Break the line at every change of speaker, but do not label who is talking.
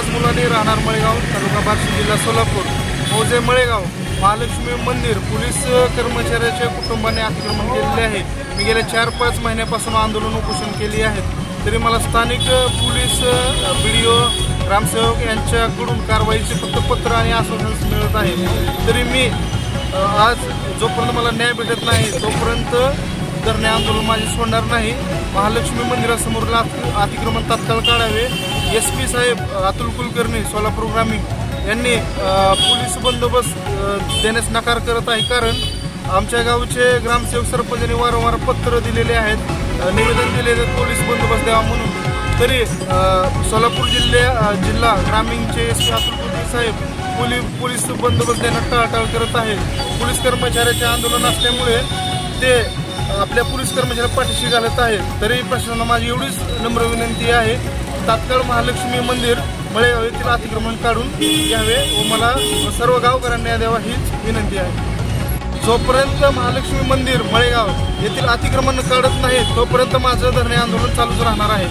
राहणार मळेगाव तालुका बार्शी जिल्हा सोलापूर. मौजे मळेगाव महालक्ष्मी मंदिर पोलीस कर्मचाऱ्याच्या कुटुंबाने अतिक्रमण केलेले आहे. मी गेल्या चार पाच महिन्यापासून आंदोलन उपोषण केली आहेत तरी मला स्थानिक पोलीस बी डी ओ ग्रामसेवक यांच्याकडून कारवाईचे फक्त पत्र आणि आश्वासन मिळत आहे. तरी मी आज जोपर्यंत मला न्याय भेटत नाही तोपर्यंत धरणे आंदोलन माझे सोडणार नाही. महालक्ष्मी मंदिरासमोर अतिक्रमण तात्काळ काढावे. एस पी साहेब अतुल कुलकर्णी सोलापूर ग्रामीण यांनी पोलीस बंदोबस्त देण्यास नकार करत आहे. कारण आमच्या गावचे ग्रामसेवक सरपंचांनी वारंवार पत्र दिलेले आहेत निवेदन दिलेले आहेत पोलीस बंदोबस्त द्यावा म्हणून. तरी सोलापूर जिल्ह्या जिल्हा ग्रामीणचे एस पी अतुल कुलकर्णी साहेब पोलीस पोलीस बंदोबस्त देण्यात टाळाटाळ करत आहे पोलीस कर्मचाऱ्याचे आंदोलन असल्यामुळे ते आपल्या पोलीस कर्मचाऱ्या पाठीशी घालत आहेत तरी प्रशासनाला माझी एवढीच नम्र विनंती आहे. तात्काळ महालक्ष्मी मंदिर मळेगाव येथील अतिक्रमण काढून घ्यावे व मला सर्व गावकऱ्यांना या द्यावा हीच विनंती आहे. जोपर्यंत महालक्ष्मी मंदिर मळेगाव येथील अतिक्रमण काढत नाही तोपर्यंत माझं धरणे आंदोलन चालूच राहणार आहे.